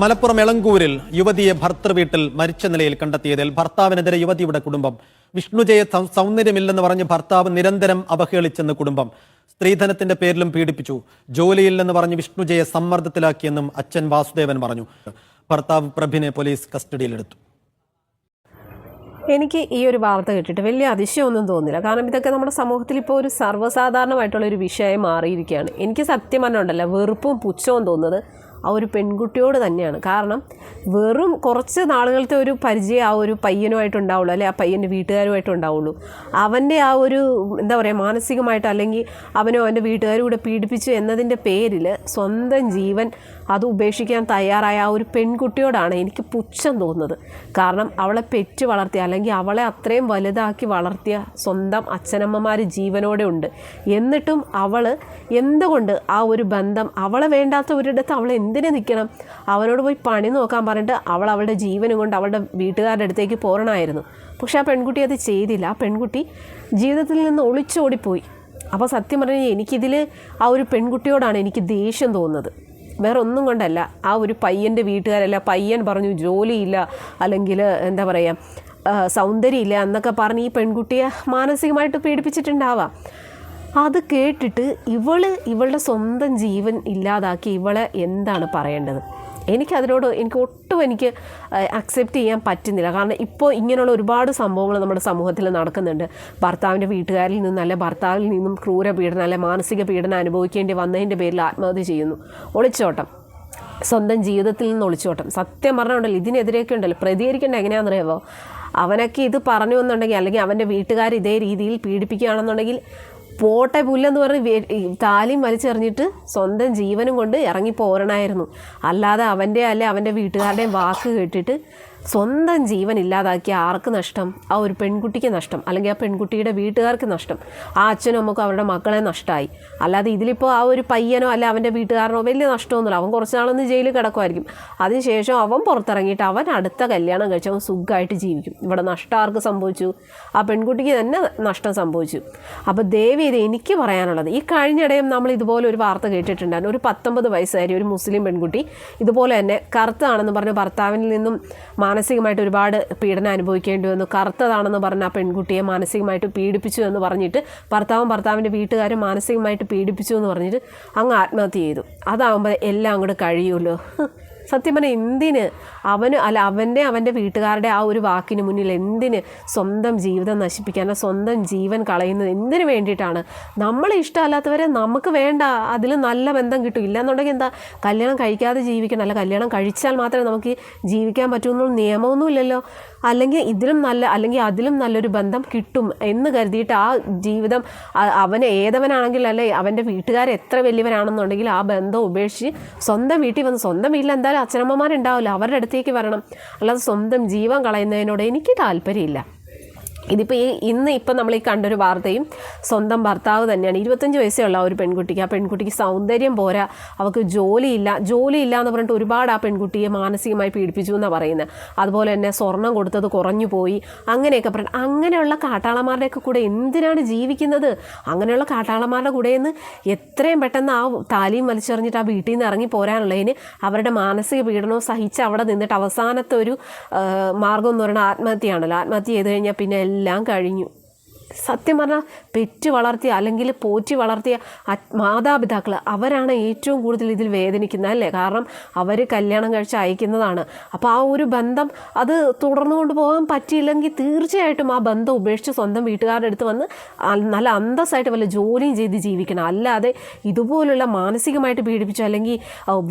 മലപ്പുറം എളങ്കൂരിൽ യുവതിയെ ഭർത്തൃവീട്ടിൽ മരിച്ച നിലയിൽ കണ്ടെത്തിയതിൽ ഭർത്താവിനെതിരെ യുവതിയുടെ കുടുംബം. വിഷ്ണുജയെ സൗന്ദര്യമില്ലെന്ന് പറഞ്ഞ് ഭർത്താവ് നിരന്തരം അവഹേളിച്ചെന്ന് കുടുംബം. സ്ത്രീധനത്തിന്റെ പേരിലും പീഡിപ്പിച്ചു. ജോലിയില്ലെന്ന് പറഞ്ഞ് വിഷ്ണുജയെ സമ്മർദ്ദത്തിലാക്കിയെന്നും അച്ഛൻ വാസുദേവൻ പറഞ്ഞു. ഭർത്താവ് പ്രഭിനെ പോലീസ് കസ്റ്റഡിയിലെടുത്തു. എനിക്ക് ഈ ഒരു വാർത്ത കേട്ടിട്ട് വലിയ അതിശയമൊന്നും തോന്നില്ല. കാരണം ഇതൊക്കെ നമ്മുടെ സമൂഹത്തിൽ ഇപ്പോൾ ഒരു സർവസാധാരണമായിട്ടുള്ള ഒരു വിഷയം മാറിയിരിക്കുകയാണ്. എനിക്ക് സത്യം പറഞ്ഞുണ്ടല്ലോ വെറുപ്പും പുച്ഛവും തോന്നുന്നത് ആ ഒരു പെൺകുട്ടിയോട് തന്നെയാണ്. കാരണം വെറും കുറച്ച് നാളുകളത്തെ ഒരു പരിചയം ആ ഒരു പയ്യനുമായിട്ട് ഉണ്ടാവുള്ളൂ അല്ലെ? ആ പയ്യന്റെ വീട്ടുകാരുമായിട്ട് ഉണ്ടാവുള്ളൂ. അവന്റെ ആ ഒരു എന്താ പറയുക മാനസികമായിട്ട് അല്ലെങ്കിൽ അവനോ അവന്റെ വീട്ടുകാരും കൂടെ പീഡിപ്പിച്ചു എന്നതിന്റെ പേരിൽ സ്വന്തം ജീവൻ അത് ഉപേക്ഷിക്കാൻ തയ്യാറായ ആ ഒരു പെൺകുട്ടിയോടാണ് എനിക്ക് പുച്ഛം തോന്നുന്നത്. കാരണം അവളെ പെറ്റ് വളർത്തിയ അല്ലെങ്കിൽ അവളെ അത്രയും വലുതാക്കി വളർത്തിയ സ്വന്തം അച്ഛനമ്മമാർ ജീവനോടെ ഉണ്ട്. എന്നിട്ടും അവൾ എന്തുകൊണ്ട് ആ ഒരു ബന്ധം അവളെ വേണ്ടാത്ത ഒരിടത്ത് അവൾ എന്തിനു നിൽക്കണം? അവനോട് പോയി പണി നോക്കാൻ പറഞ്ഞിട്ട് അവൾ അവളുടെ ജീവനും കൊണ്ട് അവളുടെ വീട്ടുകാരുടെ അടുത്തേക്ക് പോരണമായിരുന്നു. പക്ഷേ ആ പെൺകുട്ടി അത് ചെയ്തില്ല. ആ പെൺകുട്ടി ജീവിതത്തിൽ നിന്ന് ഒളിച്ചോടിപ്പോയി. അപ്പോൾ സത്യം പറഞ്ഞാൽ എനിക്കിതിൽ ആ ഒരു പെൺകുട്ടിയോടാണ് എനിക്ക് ദേഷ്യം തോന്നുന്നത്. വേറെ ഒന്നും കൊണ്ടല്ല ആ ഒരു പയ്യന്റെ വീട്ടുകാരല്ല പയ്യൻ പറഞ്ഞു ജോലിയില്ല അല്ലെങ്കിൽ എന്താ പറയുക സൗന്ദര്യമില്ല എന്നൊക്കെ പറഞ്ഞ് ഈ പെൺകുട്ടിയെ മാനസികമായിട്ട് പീഡിപ്പിച്ചിട്ടുണ്ടാവാം. അത് കേട്ടിട്ട് ഇവൾ ഇവളുടെ സ്വന്തം ജീവൻ ഇല്ലാതാക്കി ഇവളെ എന്താണ് പറയേണ്ടത്? എനിക്കതിനോട് എനിക്ക് ഒട്ടും എനിക്ക് അക്സെപ്റ്റ് ചെയ്യാൻ പറ്റുന്നില്ല. കാരണം ഇപ്പോൾ ഇങ്ങനെയുള്ള ഒരുപാട് സംഭവങ്ങൾ നമ്മുടെ സമൂഹത്തിൽ നടക്കുന്നുണ്ട്. ഭർത്താവിന്റെ വീട്ടുകാരിൽ നിന്നും അല്ലെ ഭർത്താവിൽ നിന്നും ക്രൂര പീഡനം അല്ലെ മാനസിക പീഡനം അനുഭവിക്കേണ്ടി വന്നതിന്റെ പേരിൽ ആത്മഹത്യ ചെയ്യുന്നു. ഒളിച്ചോട്ടം. സ്വന്തം ജീവിതത്തിൽ നിന്ന് ഒളിച്ചോട്ടം. സത്യം പറഞ്ഞുണ്ടല്ലോ ഇതിനെതിരെയൊക്കെ ഉണ്ടല്ലോ. പ്രതികരിക്കേണ്ട എങ്ങനെയാണെന്നറിയാവോ? അവനൊക്കെ ഇത് പറഞ്ഞു എന്നുണ്ടെങ്കിൽ അല്ലെങ്കിൽ അവന്റെ വീട്ടുകാർ ഇതേ രീതിയിൽ പീഡിപ്പിക്കുകയാണെന്നുണ്ടെങ്കിൽ പോട്ടെ പുല്ലെന്ന് പറഞ്ഞ് താലിയും വലിച്ചെറിഞ്ഞിട്ട് സ്വന്തം ജീവനും കൊണ്ട് ഇറങ്ങി പോരണമായിരുന്നു അല്ലാതെ അവന്റെ അല്ലെ അവന്റെ വീട്ടുകാരുടെയും വാക്ക് കേട്ടിട്ട് സ്വന്തം ജീവൻ ഇല്ലാതാക്കിയ ആർക്ക് നഷ്ടം? ആ ഒരു പെൺകുട്ടിക്ക് നഷ്ടം. അല്ലെങ്കിൽ ആ പെൺകുട്ടിയുടെ വീട്ടുകാർക്ക് നഷ്ടം. ആ അച്ഛനും അമ്മക്കും അവരുടെ മക്കളെ നഷ്ടമായി. അല്ലാതെ ഇതിലിപ്പോൾ ആ ഒരു പയ്യനോ അല്ല അവന്റെ വീട്ടുകാരനോ വലിയ നഷ്ടമൊന്നുമില്ല. അവൻ കുറച്ച് നാളൊന്ന് ജയിലിൽ കിടക്കുമായിരിക്കും. അതിനുശേഷം അവൻ പുറത്തിറങ്ങിയിട്ട് അവൻ അടുത്ത കല്യാണം കഴിച്ച് അവൻ സുഖമായിട്ട് ജീവിക്കും. ഇവിടെ നഷ്ടം ആർക്ക് സംഭവിച്ചു? ആ പെൺകുട്ടിക്ക് തന്നെ നഷ്ടം സംഭവിച്ചു. അപ്പോൾ ദേവി ഇത് എനിക്ക് പറയാനുള്ളത് ഈ കഴിഞ്ഞിടയും നമ്മൾ ഇതുപോലെ ഒരു വാർത്ത കേട്ടിട്ടുണ്ടായിരുന്നു. ഒരു പത്തൊമ്പത് വയസ്സുകാരി ഒരു മുസ്ലിം പെൺകുട്ടി ഇതുപോലെ തന്നെ കറുത്താണെന്ന് പറഞ്ഞ് ഭർത്താവിൽ നിന്നും മാനസികമായിട്ട് ഒരുപാട് പീഡനം അനുഭവിക്കേണ്ടി വന്നു. കറുത്തതാണെന്ന് പറഞ്ഞ ആ പെൺകുട്ടിയെ മാനസികമായിട്ട് പീഡിപ്പിച്ചു എന്ന് പറഞ്ഞിട്ട് ഭർത്താവും ഭർത്താവിന്റെ വീട്ടുകാരും മാനസികമായിട്ട് പീഡിപ്പിച്ചു എന്ന് പറഞ്ഞിട്ട് അങ്ങ് ആത്മഹത്യ ചെയ്തു. അതാകുമ്പോൾ എല്ലാം അങ്ങോട്ട് കഴിയുമല്ലോ. സത്യം പറഞ്ഞാൽ എന്തിന് അവന് അല്ല അവന്റെ അവന്റെ വീട്ടുകാരുടെ ആ ഒരു വാക്കിന് മുന്നിൽ എന്തിന് സ്വന്തം ജീവിതം നശിപ്പിക്കാൻ സ്വന്തം ജീവൻ കളയുന്നത് എന്തിനു വേണ്ടിയിട്ടാണ്? നമ്മളെ ഇഷ്ടമല്ലാത്തവരെ നമുക്ക് വേണ്ട അതിൽ നല്ല ബന്ധം കിട്ടും. ഇല്ലാന്നുണ്ടെങ്കിൽ എന്താ? കല്യാണം കഴിക്കാതെ ജീവിക്കണം. അല്ല കല്യാണം കഴിച്ചാൽ മാത്രമേ നമുക്ക് ജീവിക്കാൻ പറ്റുമെന്നുള്ള നിയമമൊന്നുമില്ലല്ലോ അല്ലെങ്കിൽ ഇതിലും നല്ല അല്ലെങ്കിൽ അതിലും നല്ലൊരു ബന്ധം കിട്ടും എന്ന് കരുതിയിട്ട് ആ ജീവിതം അവന് ഏതവനാണെങ്കിൽ അല്ലെ അവന്റെ വീട്ടുകാർ എത്ര വലിയവനാണെന്നുണ്ടെങ്കിൽ ആ ബന്ധം ഉപേക്ഷിച്ച് സ്വന്തം വീട്ടിൽ വന്ന് സ്വന്തം വീട്ടിൽ എന്തായാലും അച്ഛനമ്മമാരുണ്ടാവില്ല. അവരുടെ അടുത്തേക്ക് വരണം. അല്ലാതെ സ്വന്തം ജീവൻ കളയുന്നതിനോട് എനിക്ക് താല്പര്യമില്ല. ഇതിപ്പോൾ ഈ ഇന്ന് ഇപ്പം നമ്മൾ ഈ കണ്ടൊരു വാർത്തയും സ്വന്തം ഭർത്താവ് തന്നെയാണ്. ഇരുപത്തഞ്ച് വയസ്സേ ഉള്ള ആ ഒരു പെൺകുട്ടിക്ക് ആ പെൺകുട്ടിക്ക് സൗന്ദര്യം പോരാ. അവൾക്ക് ജോലിയില്ല ജോലിയില്ല എന്ന് പറഞ്ഞിട്ട് ഒരുപാട് ആ പെൺകുട്ടിയെ മാനസികമായി പീഡിപ്പിച്ചു എന്നാണ് പറയുന്നത് അതുപോലെ തന്നെ സ്വർണം കൊടുത്തത് കുറഞ്ഞു പോയി. അങ്ങനെയൊക്കെ പറഞ്ഞു അങ്ങനെയുള്ള കാട്ടാളന്മാരുടെയൊക്കെ കൂടെ എന്തിനാണ് ജീവിക്കുന്നത്? അങ്ങനെയുള്ള കാട്ടാളന്മാരുടെ കൂടെ നിന്ന് എത്രയും പെട്ടെന്ന് ആ താലിയും വലിച്ചെറിഞ്ഞിട്ട് ആ വീട്ടിൽ നിന്ന് ഇറങ്ങി പോരാനുള്ളതിന് അവരുടെ മാനസിക പീഡനവും സഹിച്ച് അവിടെ നിന്നിട്ട് അവസാനത്തെ ഒരു മാർഗം എന്ന് പറയുന്നത് ആത്മഹത്യയാണല്ലോ. ആത്മഹത്യ ചെയ്ത് കഴിഞ്ഞാൽ പിന്നെ എല്ലാം കഴിഞ്ഞു. സത്യം പറഞ്ഞാൽ പെറ്റ് വളർത്തിയ അല്ലെങ്കിൽ പോറ്റി വളർത്തിയ മാതാപിതാക്കൾ അവരാണ് ഏറ്റവും കൂടുതൽ ഇതിൽ വേദനിക്കുന്നത് അല്ലേ? കാരണം അവർ കല്യാണം കഴിച്ച് അയക്കുന്നതാണ്. അപ്പോൾ ആ ഒരു ബന്ധം അത് തുടർന്നു കൊണ്ടുപോകാൻ പറ്റിയില്ലെങ്കിൽ തീർച്ചയായിട്ടും ആ ബന്ധം ഉപേക്ഷിച്ച് സ്വന്തം വീട്ടുകാരുടെ അടുത്ത് വന്ന് നല്ല അന്തസ്സായിട്ട് വല്ല ജോലിയും ചെയ്ത് ജീവിക്കണം. അല്ലാതെ ഇതുപോലുള്ള മാനസികമായിട്ട് പീഡിപ്പിച്ചു അല്ലെങ്കിൽ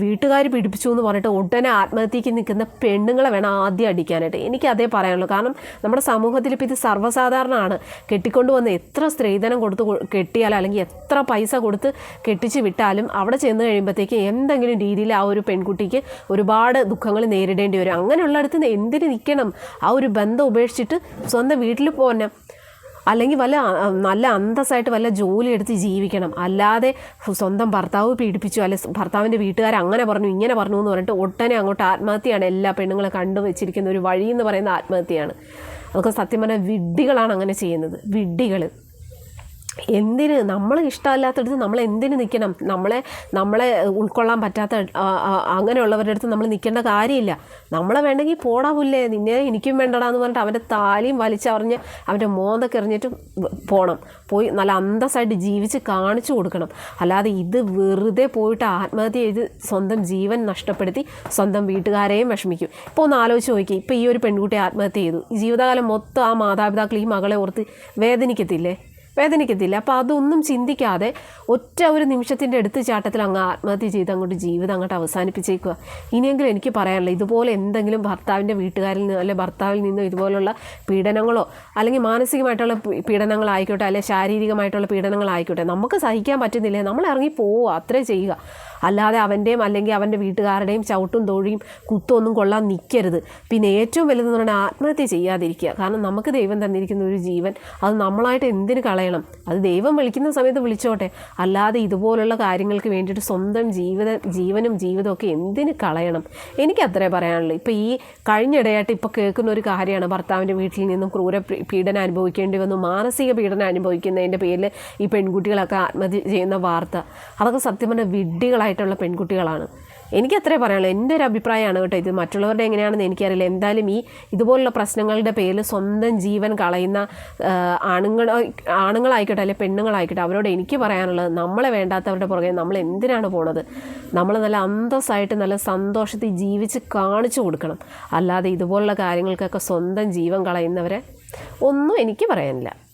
വീട്ടുകാർ പീഡിപ്പിച്ചു എന്ന് പറഞ്ഞിട്ട് ഉടനെ ആത്മഹത്യക്ക് നിൽക്കുന്ന പെണ്ണുങ്ങളെ വേണം ആദ്യം അടിക്കാനായിട്ട്. എനിക്ക് അതേ പറയാനുള്ളൂ. കാരണം നമ്മുടെ സമൂഹത്തിൽ ഇപ്പോൾ ഇത് സർവസാധാരണമാണ്. കെട്ടിക്കൊണ്ടുവന്ന എത്ര എത്ര സ്ത്രീധനം കൊടുത്ത് കെട്ടിയാലും അല്ലെങ്കിൽ എത്ര പൈസ കൊടുത്ത് കെട്ടിച്ച് വിട്ടാലും അവിടെ ചെന്ന് കഴിയുമ്പോഴത്തേക്ക് എന്തെങ്കിലും രീതിയിൽ ആ ഒരു പെൺകുട്ടിക്ക് ഒരുപാട് ദുഃഖങ്ങൾ നേരിടേണ്ടി വരും. അങ്ങനെയുള്ളിടത്ത് എന്തിന് നിൽക്കണം? ആ ഒരു ബന്ധം ഉപേക്ഷിച്ചിട്ട് സ്വന്തം വീട്ടിൽ പോന്നെ. അല്ലെങ്കിൽ വല്ല നല്ല അന്തസ്സായിട്ട് വല്ല ജോലി എടുത്ത് ജീവിക്കണം. അല്ലാതെ സ്വന്തം ഭർത്താവ് പീഡിപ്പിച്ചു അല്ലെ ഭർത്താവിന്റെ വീട്ടുകാർ അങ്ങനെ പറഞ്ഞു ഇങ്ങനെ പറഞ്ഞു എന്ന് പറഞ്ഞിട്ട് ഒട്ടനെ അങ്ങോട്ട് ആത്മഹത്യയാണ് എല്ലാ പെണ്ണുങ്ങളെ കണ്ടു വെച്ചിരിക്കുന്ന ഒരു വഴി എന്ന് പറയുന്ന ആത്മഹത്യയാണ്. അതൊക്കെ സത്യം പറഞ്ഞാൽ വിഡ്ഢികളാണ് അങ്ങനെ ചെയ്യുന്നത്. വിഡ്ഢികൾ എന്തിന് നമ്മൾ ഇഷ്ടമല്ലാത്തടത്ത് നമ്മൾ എന്തിന് നിൽക്കണം? നമ്മളെ നമ്മളെ ഉൾക്കൊള്ളാൻ പറ്റാത്ത അങ്ങനെയുള്ളവരുടെ അടുത്ത് നമ്മൾ നിൽക്കേണ്ട കാര്യമില്ല. നമ്മളെ വേണ്ടെങ്കിൽ പോടാ പുല്ലേ നിന്നെ എനിക്കും വേണ്ടടാന്ന് പറഞ്ഞിട്ട് അവന്റെ താലിയും വലിച്ചറിഞ്ഞ് അവന്റെ മോന്തൊക്കെ എറിഞ്ഞിട്ട് പോകണം പോയി നല്ല അന്തസ്സായിട്ട് ജീവിച്ച് കാണിച്ചു കൊടുക്കണം. അല്ലാതെ ഇത് വെറുതെ പോയിട്ട് ആത്മഹത്യ ചെയ്ത് സ്വന്തം ജീവൻ നഷ്ടപ്പെടുത്തി സ്വന്തം വീട്ടുകാരെയും വിഷമിക്കും. ഇപ്പോൾ ഒന്ന് ആലോചിച്ച് നോക്കി ഇപ്പോൾ ഈ ഒരു പെൺകുട്ടി ആത്മഹത്യ ചെയ്തു. ജീവിതകാലം മൊത്തം ആ മാതാപിതാക്കൾ ഈ മകളെ ഓർത്ത് വേദനിക്കത്തില്ലേ? വേദനിക്കത്തില്ല. അപ്പോൾ അതൊന്നും ചിന്തിക്കാതെ ഒറ്റ ഒരു നിമിഷത്തിന്റെ എടുത്തുചാട്ടത്തിൽ അങ്ങ് ആത്മഹത്യ ചെയ്ത് അങ്ങോട്ട് ജീവിതം അങ്ങോട്ട് അവസാനിപ്പിച്ചേക്കുക. ഇനിയെങ്കിലും എനിക്ക് പറയാനുള്ളത് ഇതുപോലെ എന്തെങ്കിലും ഭർത്താവിന്റെ വീട്ടുകാരിൽ നിന്ന് അല്ലെങ്കിൽ ഭർത്താവിൽ നിന്നോ ഇതുപോലുള്ള പീഡനങ്ങളോ അല്ലെങ്കിൽ മാനസികമായിട്ടുള്ള പീഡനങ്ങളായിക്കോട്ടെ അല്ലെങ്കിൽ ശാരീരികമായിട്ടുള്ള പീഡനങ്ങളായിക്കോട്ടെ നമുക്ക് സഹിക്കാൻ പറ്റുന്നില്ലേ. നമ്മൾ ഇറങ്ങി പോവുക അത്രേ ചെയ്യുക. അല്ലാതെ അവന്റെയും അല്ലെങ്കിൽ അവന്റെ വീട്ടുകാരുടെയും ചവിട്ടും തോഴിയും കുത്തൊന്നും കൊള്ളാൻ നിൽക്കരുത്. പിന്നെ ഏറ്റവും വലുതെന്ന് പറഞ്ഞാൽ ആത്മഹത്യ ചെയ്യാതിരിക്കുക. കാരണം നമുക്ക് ദൈവം തന്നിരിക്കുന്ന ഒരു ജീവൻ അത് നമ്മളായിട്ട് എന്തിന് കളയണം അത് ദൈവം വിളിക്കുന്ന സമയത്ത് വിളിച്ചോട്ടെ. അല്ലാതെ ഇതുപോലുള്ള കാര്യങ്ങൾക്ക് വേണ്ടിയിട്ട് സ്വന്തം ജീവിത ജീവനും ജീവിതവും ഒക്കെ എന്തിന് കളയണം? എനിക്ക് അത്രേ പറയാനുള്ളൂ. ഇപ്പോൾ ഈ കഴിഞ്ഞിടയായിട്ട് ഇപ്പോൾ കേൾക്കുന്ന ഒരു കാര്യമാണ് ഭർത്താവിന്റെ വീട്ടിൽ നിന്നും ക്രൂര പീഡനം അനുഭവിക്കേണ്ടി വന്നു. മാനസിക പീഡനം അനുഭവിക്കുന്നതിന്റെ പേരിൽ ഈ പെൺകുട്ടികളൊക്കെ ആത്മഹത്യ ചെയ്യുന്ന വാർത്ത. അതൊക്കെ സത്യം പറഞ്ഞാൽ വിഡ്ഢികളായിട്ടുള്ള പെൺകുട്ടികളാണ്. എനിക്ക് അത്രേ പറയാനുള്ളൂ. എന്റെ ഒരു അഭിപ്രായമാണ് കേട്ടോ ഇത്. മറ്റുള്ളവരുടെ എങ്ങനെയാണെന്ന് എനിക്കറിയില്ല. എന്തായാലും ഈ ഇതുപോലുള്ള പ്രശ്നങ്ങളുടെ പേരിൽ സ്വന്തം ജീവൻ കളയുന്ന ആണുങ്ങൾ ആണുങ്ങളായിക്കോട്ടെ അല്ലെങ്കിൽ പെണ്ണുങ്ങളായിക്കോട്ടെ അവരോട് എനിക്ക് പറയാനുള്ളത് നമ്മളെ വേണ്ടാത്തവരുടെ പുറകെ നമ്മൾ എന്തിനാണ് പോണത്? നമ്മൾ നല്ല അന്തസ്സായിട്ട് നല്ല സന്തോഷത്തിൽ ജീവിച്ച് കാണിച്ചു കൊടുക്കണം. അല്ലാതെ ഇതുപോലുള്ള കാര്യങ്ങൾക്കൊക്കെ സ്വന്തം ജീവൻ കളയുന്നവരെ ഒന്നും എനിക്ക് പറയാനില്ല.